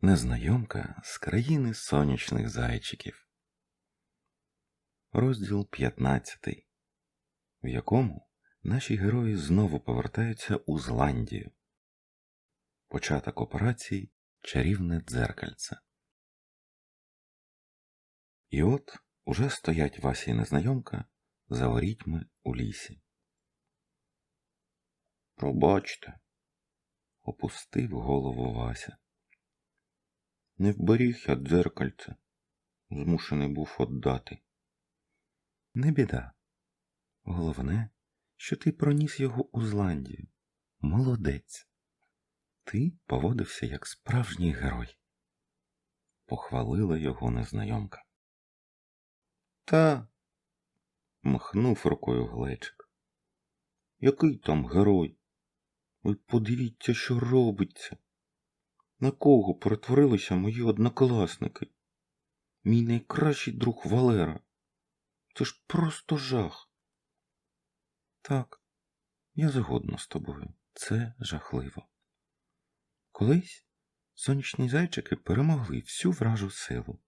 Незнайомка з країни сонячних зайчиків. Розділ 15, в якому наші герої знову повертаються у Зландію. Початок операції Чарівне дзеркальце. І от уже стоять Вася і незнайомка за ворітьми у лісі. Пробачте, опустив голову Вася. Не вберіг я дзеркальце, змушений був отдати. Не біда. Головне, що ти проніс його у Зландію. Молодець. Ти поводився як справжній герой. Похвалила його незнайомка. Та. махнув рукою глечик. Який там герой? Ви подивіться, що робиться. На кого перетворилися мої однокласники? Мій найкращий друг Валера. Це ж просто жах. Так, я згодна з тобою. Це жахливо. Колись сонячні зайчики перемогли всю вражу силу.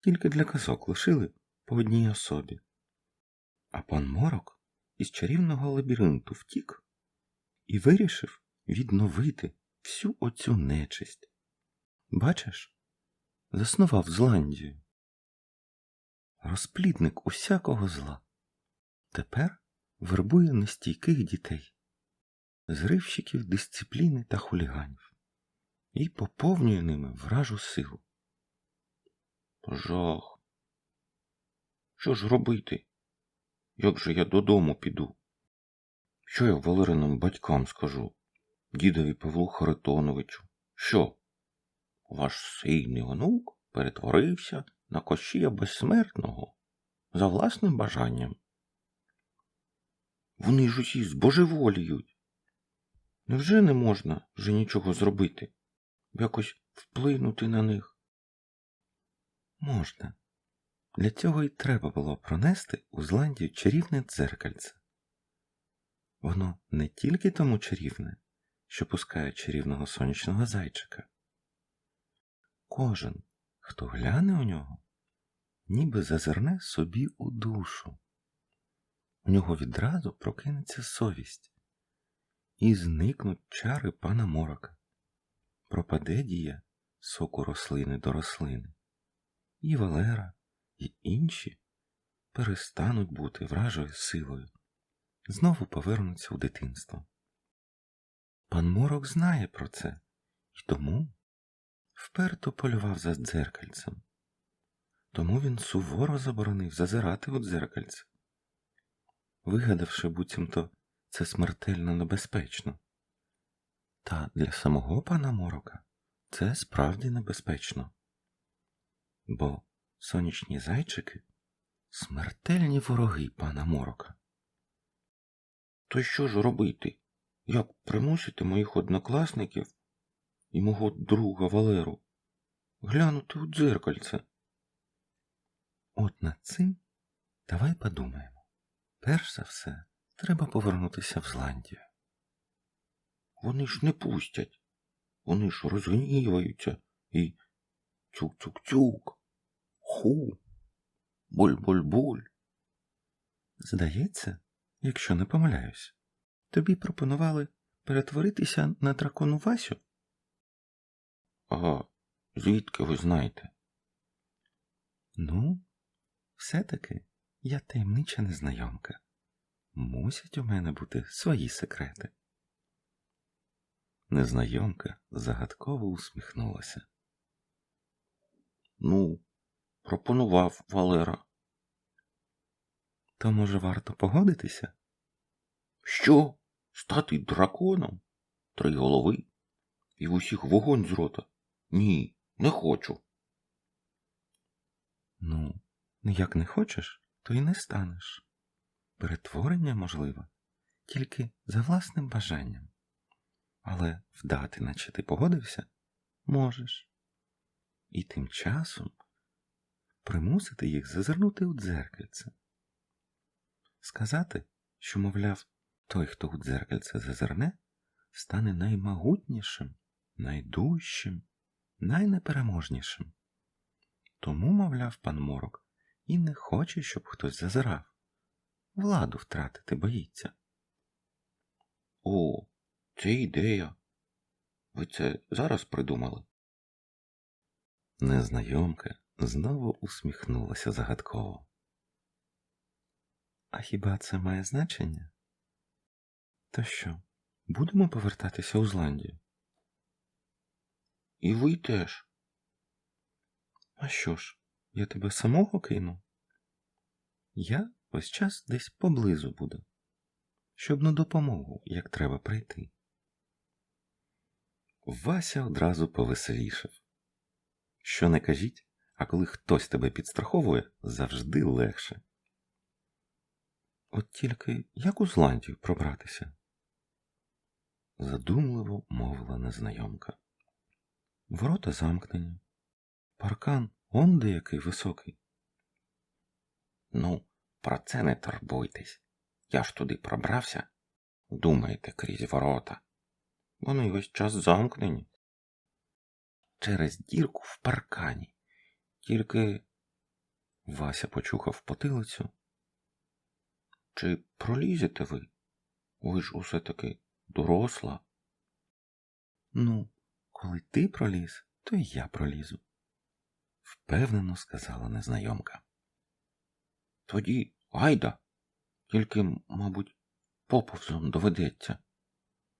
Тільки для казок лишили по одній особі. А пан Морок із чарівного лабіринту втік і вирішив відновити всю оцю нечисть. Бачиш, заснував Зландію. Розплідник усякого зла. Тепер вербує нестійких дітей, зривщиків дисципліни та хуліганів і поповнює ними вражу силу. Жах. Що ж робити? Як же я додому піду? Що я Валериним батькам скажу? Дідові Павлу Харитоновичу, що? Ваш сильний онук перетворився на кощія безсмертного за власним бажанням. Вони ж усі збожеволіють. Невже не можна вже нічого зробити? Якось вплинути на них? Можна. Для цього й треба було пронести у Зландію чарівне дзеркальце. Воно не тільки тому чарівне, що пускає чарівного сонячного зайчика. Кожен, хто гляне у нього, ніби зазирне собі у душу. У нього відразу прокинеться совість, і зникнуть чари пана морока. Пропаде дія соку рослини до рослини, і Валера, і інші перестануть бути вражою силою, знову повернуться у дитинство. Пан Морок знає про це і тому вперто полював за дзеркальцем. Тому він суворо заборонив зазирати у дзеркальце, вигадавши буцімто це смертельно небезпечно. Та для самого пана Морока це справді небезпечно, бо сонячні зайчики смертельні вороги пана Морока. То що ж робити? Як примусити моїх однокласників і мого друга Валеру глянути у дзеркальце? От над цим давай подумаємо. Перш за все, треба повернутися в Зландію. Вони ж не пустять. Вони ж розгніваються і цюк-цюк-цюк, ху, буль-буль-буль. Здається, якщо не помиляюсь, тобі пропонували перетворитися на дракону Васю? А звідки ви знаєте? Ну, все-таки я таємнича незнайомка. Мусять у мене бути свої секрети. Незнайомка загадково усміхнулася. Ну, пропонував Валера. То, може, варто погодитися? Що? Стати драконом? Три голови? І в усіх вогонь з рота? Ні, не хочу. Ну, як не хочеш, то й не станеш. Перетворення можливо тільки за власним бажанням. Але вдати, наче ти погодився, можеш. І тим часом примусити їх зазирнути у дзеркальце. Сказати, що, мовляв, той, хто у дзеркальце зазирне, стане наймогутнішим, найдужчим, найнепереможнішим. Тому, мовляв, пан Морок, і не хоче, щоб хтось зазирав. Владу втратити боїться. О, це ідея. Ви це зараз придумали? Незнайомка знову усміхнулася загадково. А хіба це має значення? То що, будемо повертатися у Зландію? І ви теж. А що ж, я тебе самого кину? Я ось час десь поблизу буду, щоб на допомогу, як треба прийти. Вася одразу повеселішав. Що не кажіть, а коли хтось тебе підстраховує, завжди легше. От тільки як у Зландію пробратися? Задумливо мовила незнайомка. Ворота замкнені. Паркан он де який високий. Ну, про це не турбуйтесь. Я ж туди пробрався. Думаєте, крізь ворота. Вони весь час замкнені. Через дірку в паркані. Тільки Вася почухав потилицю. Чи пролізете ви? Ви ж усе таки доросла. Ну, коли ти проліз, то й я пролізу, впевнено сказала незнайомка. Тоді гайда. Тільки, мабуть, поповзом доведеться,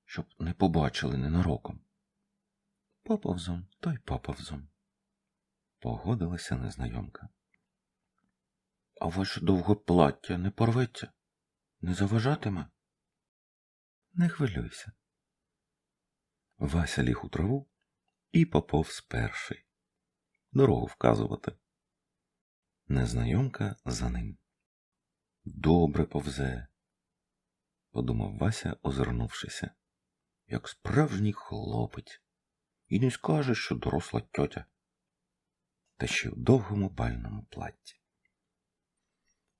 щоб не побачили ненароком. Поповзом, то й поповзом. Погодилася незнайомка. А ваше довге плаття не порветься, не заважатиме? Не хвилюйся. Вася ліг у траву і поповз перший. Дорогу вказувати. Незнайомка за ним. Добре повзе, подумав Вася, озирнувшися, Як справжній хлопець. І не скажеш, що доросла тьотя. та ще в довгому бальному платті.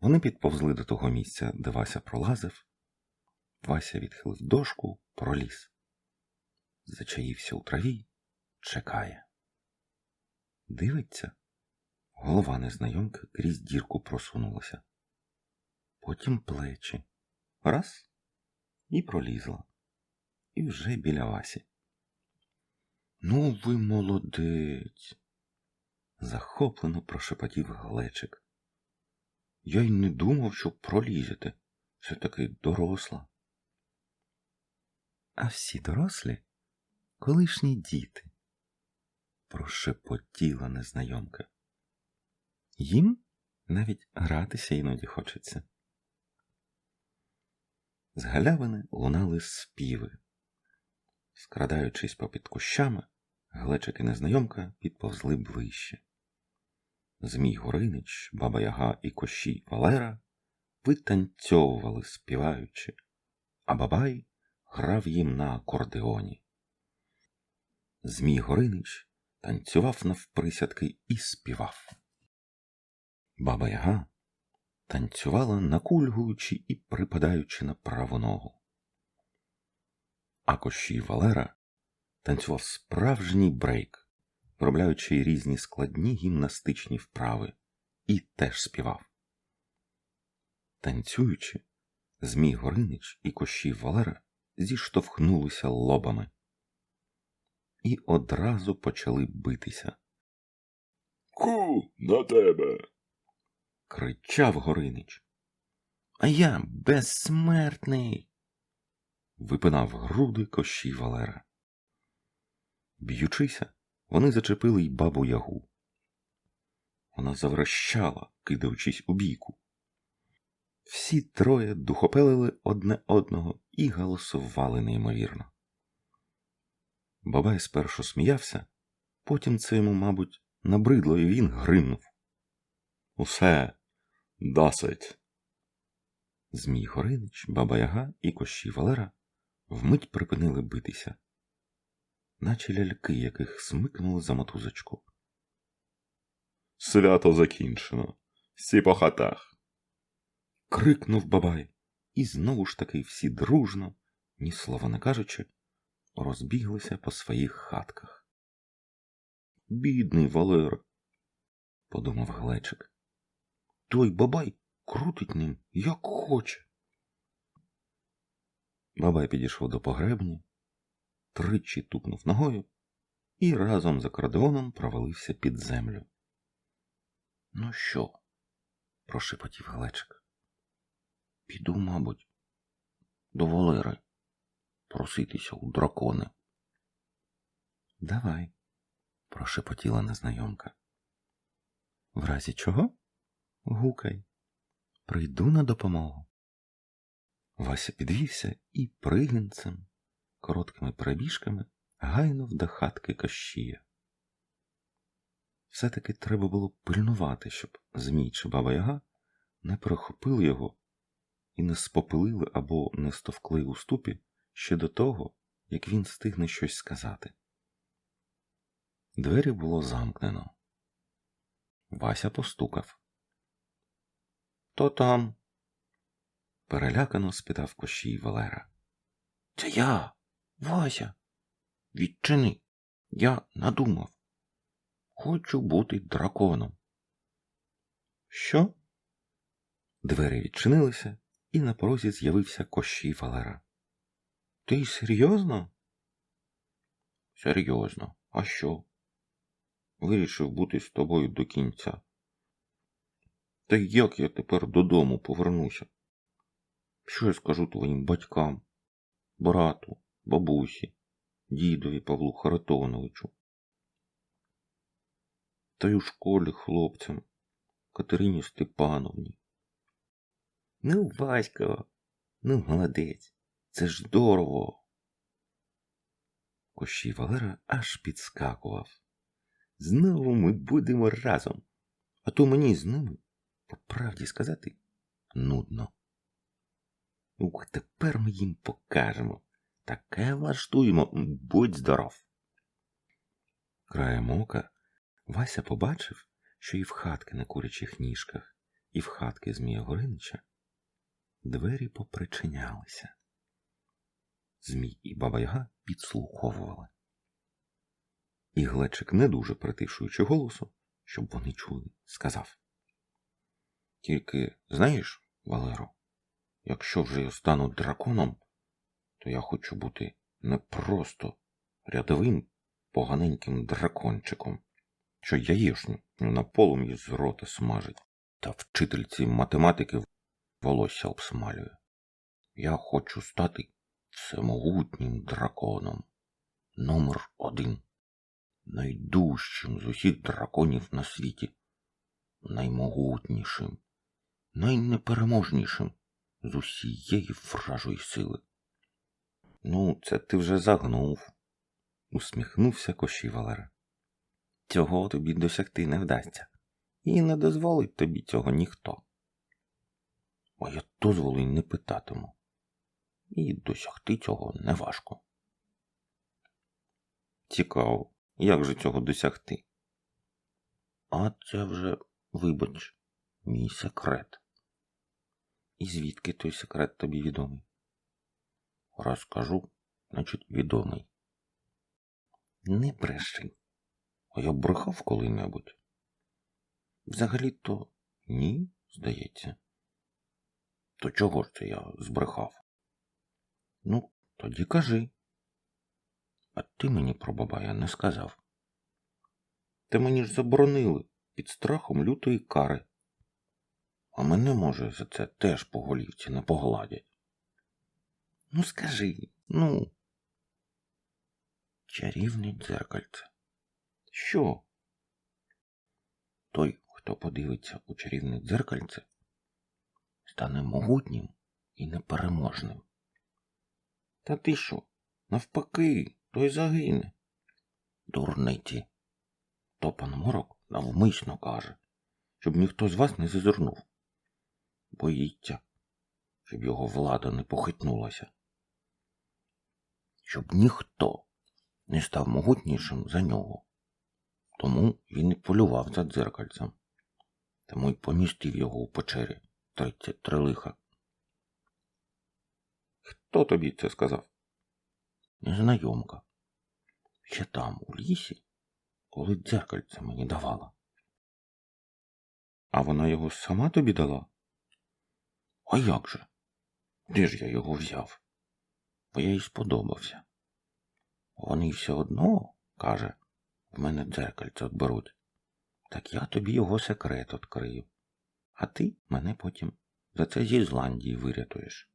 Вони підповзли до того місця, де Вася пролазив. Вася відхилив дошку, проліз. Зачаївся у траві, чекає. Дивиться, голова незнайомки крізь дірку просунулася. Потім плечі. Раз і пролізла. І вже біля Васі. Ну, ви молодець. Захоплено прошепотів глечик. Я й не думав, що пролізете. Все таки доросла. А всі дорослі колишні діти, прошепотіла незнайомка. Їм навіть гратися іноді хочеться. З галявини лунали співи. Скрадаючись попід кущами, глечик незнайомка підповзли ближче. Змій Горинич, Баба Яга і Кощій Валера витанцьовували співаючи, а Бабай грав їм на акордеоні. Змій Горинич танцював навприсядки і співав. Баба Яга танцювала накульгуючи і припадаючи на праву ногу. А Кощій Валера танцював справжній брейк, виробляючи різні складні гімнастичні вправи, і теж співав. Танцюючи, Змій Горинич і Кощій Валера зіштовхнулися лобами і одразу почали битися. Ку на тебе. кричав Горинич. А я безсмертний. випинав груди Кощій Валера. Б'ючися, вони зачепили й бабу ягу. Вона завращала, кидаючись у бійку. Всі троє духопелили одне одного і голосували неймовірно. Бабай спершу сміявся, потім це йому, мабуть, набридло, і він гримнув. Усе досить. Змій Горинич, Баба Яга і Кощій Валера вмить припинили битися, наче ляльки, яких смикнули за мотузочку. Свято закінчено. Всі по хатах. Крикнув Бабай, і знову ж таки всі дружно, ні слова не кажучи, розбіглися по своїх хатках. Бідний Валера, подумав глечик. Той бабай крутить ним, як хоче. Бабай підійшов до погребні, тричі тупнув ногою і разом з акордеоном провалився під землю. Ну що? прошепотів глечик. Піду, мабуть, до Валери проситися у дракони. Давай, прошепотіла незнайомка. В разі чого? Гукай. Прийду на допомогу. Вася підвівся і пригінцем, короткими перебіжками гайнув до хатки Кощія. Все-таки треба було пильнувати, щоб Змій чи Баба Яга не перехопили його і не спопилили або не стовкли у ступі ще до того, як він стигне щось сказати. Двері було замкнено. Вася постукав. Хто там? перелякано спитав Кощій Валера. Це я, Вася. Відчини. Я надумав. Хочу бути драконом. Що? Двері відчинилися, і на порозі з'явився Кощій Валера. Ти серйозно? Серйозно. А що? Вирішив бути з тобою до кінця. Та як я тепер додому повернуся? Що я скажу твоїм батькам, брату, бабусі, дідові Павлу Харитоновичу? Та й у школі хлопцям Катерині Степановні. Ну, Васько, ну молодець, це ж здорово. Кощій Валера аж підскакував. Знову ми будемо разом, а то мені з ними, по правді сказати, нудно. Ух, тепер ми їм покажемо. Таке влаштуємо, будь здоров. Краєм ока Вася побачив, що і в хатки на курячих ніжках, і в хатки Змія Горинича двері попричинялися. Змій і баба Яга підслуховували. І глечик, не дуже притишуючи голосу, щоб вони чули, сказав. Тільки, знаєш, Валеро, якщо вже я стану драконом, то я хочу бути не просто рядовим поганеньким дракончиком, що яєшню на полум'ї з рота смажить, та вчительці математики волосся обсмалює. Я хочу стати всемогутнім драконом. Номер один. Найдужчим з усіх драконів на світі, наймогутнішим, найнепереможнішим з усієї вражої сили. Ну, це ти вже загнув, усміхнувся Кощій Валера. Цього тобі досягти не вдасться, і не дозволить тобі цього ніхто. А я дозволу не питатиму, і досягти цього неважко. Цікаво, як же цього досягти? А це вже, вибач, мій секрет. І звідки той секрет тобі відомий? Розкажу, значить, відомий. Не бреши. А я брехав коли-небудь? Взагалі-то ні, здається. То чого ж це я збрехав? Ну, тоді кажи. А ти мені про бабая не сказав. Та мені ж заборонили під страхом лютої кари. А мене, може, за це теж по голівці не погладять. Ну, скажи, ну. Чарівне дзеркальце. Що? Той, хто подивиться у чарівне дзеркальце, стане могутнім і непереможним. Та ти що? Навпаки, той загине. Дурниці. То пан Морок навмисно каже, щоб ніхто з вас не зазирнув. Боїться, щоб його влада не похитнулася. Щоб ніхто не став могутнішим за нього. Тому він і полював за дзеркальцем. Тому й помістив його у печері тридцять три лиха. Хто тобі це сказав? Незнайомка. Ще там, у лісі, коли дзеркальце мені давала. А вона його сама тобі дала? А як же? Де ж я його взяв? Бо я їй сподобався. Вони все одно, каже, в мене дзеркальце отберуть. Так я тобі його секрет відкрию. А ти мене потім за це зі Зландії вирятуєш.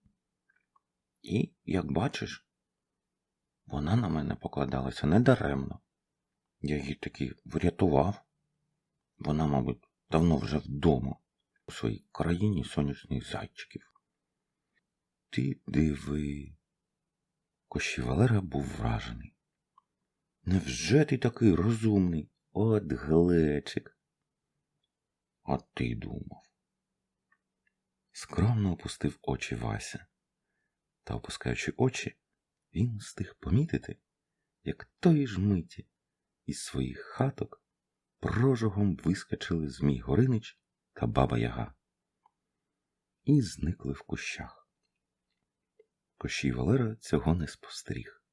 І, як бачиш, вона на мене покладалася недаремно. Я її таки врятував. Вона, мабуть, давно вже вдома, у своїй країні сонячних зайчиків. Ти диви. Кощі Валера був вражений. Невже ти такий розумний? От глечик. А ти думав. Скромно опустив очі Вася. Та, опускаючи очі, він встиг помітити, як тої ж миті із своїх хаток прожогом вискочили Змій Горинич та Баба Яга і зникли в кущах. Кощій Валера цього не спостеріг.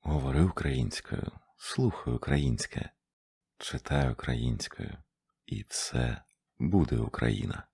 Говори українською, слухай українське, читай українською, і все буде Україна.